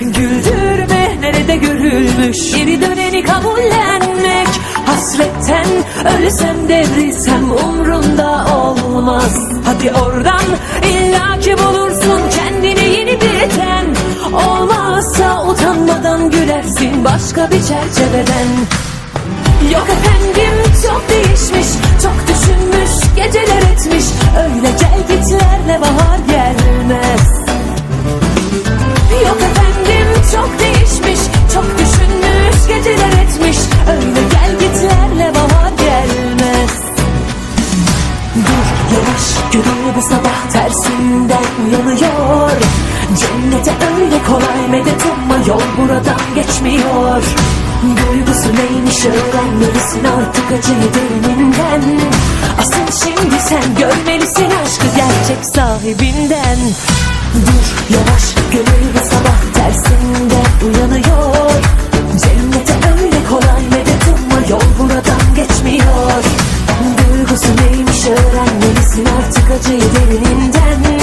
Güldürme nerede görülmüş? Geri döneni kabullenmek. Hasretten ölsem devrilsem umrunda olmaz. Hadi oradan illaki bulursun başka bir çerçeveden. Yok efendim çok değişmiş Çok düşünmüş geceler etmiş. Öyle gel gitlerle bahar gelmez bu sabah tersinden uyanıyor. Cennete öyle kolay medet umma yol buradan geçmiyor. Duygusu neymiş öğrenmelisin artık acıyı derininden Asıl şimdi sen görmelisin aşkı acıyı derininden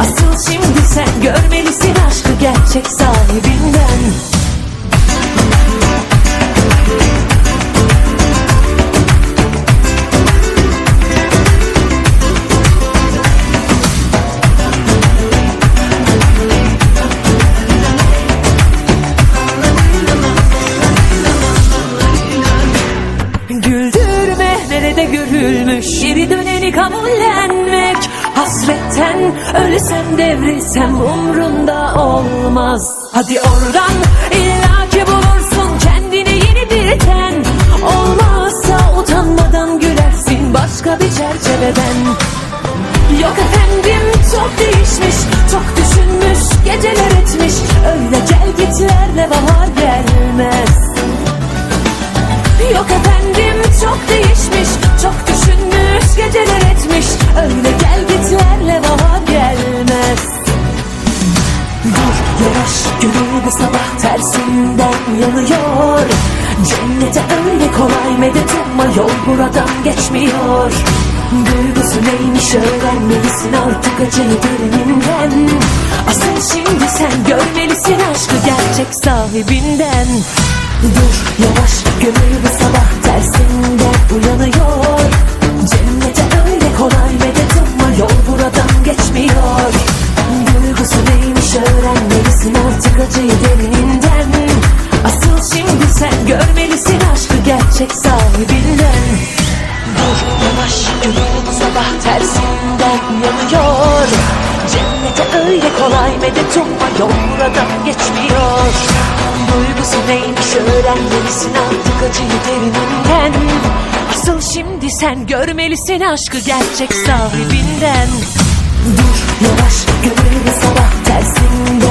Asıl şimdi sen görmelisin aşkı gerçek sahibinden. Güldürme nerede görülmüş? Geri döneni kabullenmek Hasretten ölsem devrilsem umrunda olmaz. Hadi oradan illaki bulursun kendine yeni bir ten Olmazsa utanmadan gülersin başka bir çerçeveden. Yok efendim çok değişmiş Çok düşünmüş geceler etmiş. Öyle gel gitlerle bahar gelmez. Yok efendim çok değişmiş uyanıyor Cennete öyle kolay medet umma yol buradan geçmiyor. Duygusu neymiş öğrenmelisin artık acıyı derininden Asıl şimdi sen görmelisin aşkı gerçek sahibinden. Dur yavaş gönül bu sabah tersinden uyanıyor. Cennete öyle kolay medet umma yol buradan geçmiyor. Duygusu neymiş öğrenmelisin artık acıyı derininden gerçek sahibinden Dur yavaş gönül sabah tersinden uyanıyor Cennete öyle kolay medet umma yol buradan geçmiyor. Duygusu neymiş öğrenmelisin artık acıyı derininden Asıl şimdi sen görmelisin aşkı gerçek sahibinden. Dur yavaş gönül sabah tersinden